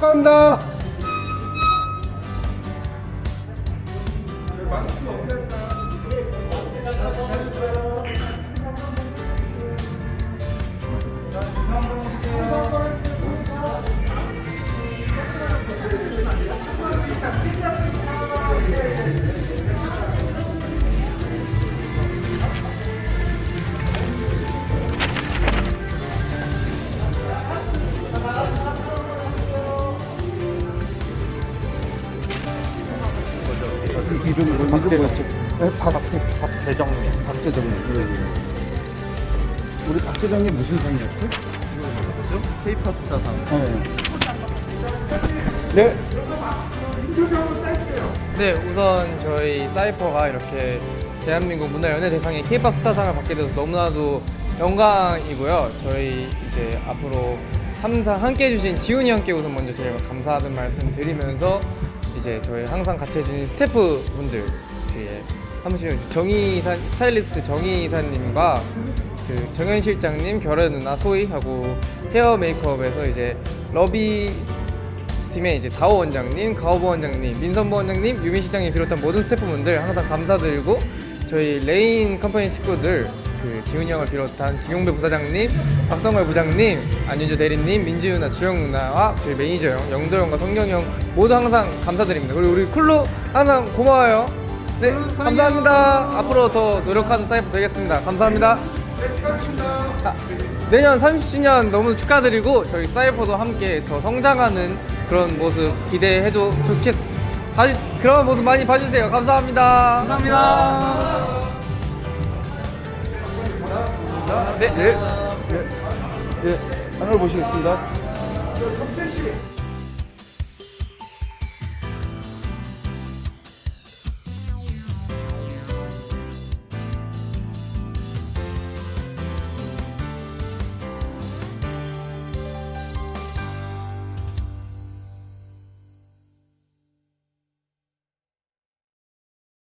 축하합니다. 이름 이름 뭐였죠? 네, 박 박재정님 박재정님. 예, 예. 우리 박재정님 무슨 상이었죠? 페이퍼 투자상 네. 네. 네, 우선 저희 사이퍼가 이렇게 대한민국 문화연예 대상의 K-pop 스타상을 받게 돼서 너무나도 영광이고요. 저희 이제 앞으로 항상 함께 해주신 지훈이 형께 우선 먼저 제가 감사하다는 말씀 드리면서 이제 저희 항상 같이 해주신 스태프분들 이제 사무실 정희 스타일리스트 정희 이사님과 그 정현 실장님, 결혼 누나 소희 하고 헤어 메이크업에서 이제 러비 팀의 이제 다오 원장님, 가오보 원장님, 민선보 원장님, 유민 실장님 비롯한 모든 스태프분들 항상 감사드리고 저희 레인 컴퍼니 식구들 그 지훈이 형을 비롯한 김용배 부사장님, 박성걸 부장님, 안윤주 대리님, 민지 누나, 주영 누나와 저희 매니저 형, 영도 형과 성경 형 모두 항상 감사드립니다. 그리고 우리 쿨루 항상 고마워요. 네, 감사합니다. 앞으로 더 노력하는 사이프 되겠습니다. 감사합니다. 아, 내년 30주년 너무 축하드리고 저희 사이퍼도 함께 더 성장하는 그런 모습 기대해도 좋겠. 봐주, 그런 모습 많이 봐주세요. 감사합니다. 감사합니다. 네. 네. 네. 하늘 보시겠습니다.